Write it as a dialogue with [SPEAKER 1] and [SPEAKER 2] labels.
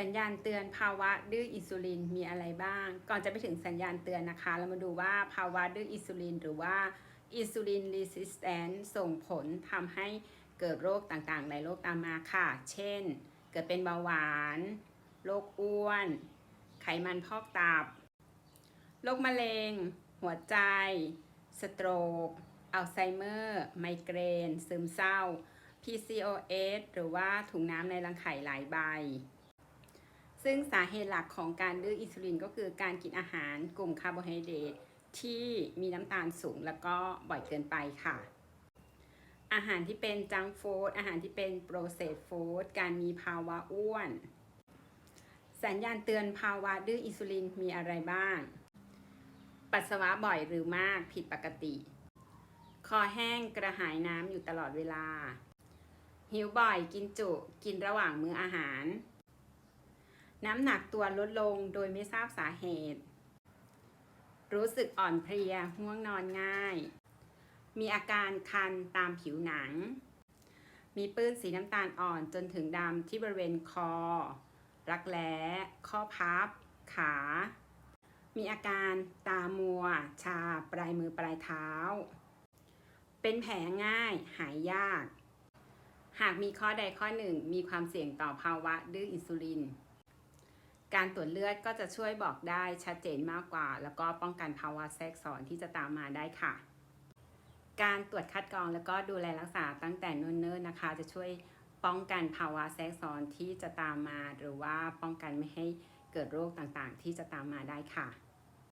[SPEAKER 1] สัญญาณเตือนภาวะดื้ออินซูลินมีอะไรบ้าง ก่อนจะไปถึงสัญญาณเตือนนะคะ เรามาดูว่าภาวะดื้ออินซูลินหรือว่าอินซูลินรีสิสแตนส่งผลทำให้เกิดโรคต่างๆในโรคตามมาค่ะ เช่น เกิดเป็นเบาหวาน โรคอ้วน ไขมันพอกตับ โรคมะเร็ง หัวใจ สโตรก อัลไซเมอร์ ไมเกรน ซึมเศร้า PCOS หรือว่าถุงน้ำในรังไข่หลายใบ ซึ่งสาเหตุหลักของการดื้ออินซูลินก็คือการกินอาหารกลุ่มคาร์โบไฮเดรตที่มีน้ำตาลสูงแล้วก็บ่อยเกินไปค่ะ อาหารที่เป็นจังฟู้ดอาหารที่เป็นโปรเซสฟู้ดการมีภาวะอ้วน สัญญาณเตือนภาวะดื้ออินซูลินมีอะไรบ้าง ปัสสาวะบ่อยหรือมากผิดปกติ คอแห้งกระหายน้ำอยู่ตลอดเวลา หิวบ่อยกินจุ กินระหว่างมื้ออาหาร น้ำหนักตัวลดลงโดยไม่ทราบสาเหตุ รู้สึกอ่อนเพลียง่วงนอนง่าย มีอาการคันตามผิวหนัง มีปื้นสีน้ำตาลอ่อนจนถึงดำที่บริเวณคอ รักแร้ ข้อพับ ขา มีอาการตามัว ชาปลายมือปลายเท้า เป็นแผลง่ายหายยาก หากมีข้อใดข้อหนึ่งมีความเสี่ยงต่อภาวะดื้ออินซูลิน การตรวจเลือดก็จะช่วยบอกได้ชัดเจนมากกว่า แล้วก็ป้องกันภาวะแทรกซ้อนที่จะตามมาได้ค่ะ การตรวจคัดกรองแล้วก็ดูแลรักษาตั้งแต่เนิ่นๆนะคะ จะช่วยป้องกันภาวะแทรกซ้อนที่จะตามมา หรือว่าป้องกันไม่ให้เกิดโรคต่างๆ ที่จะตามมาได้ค่ะ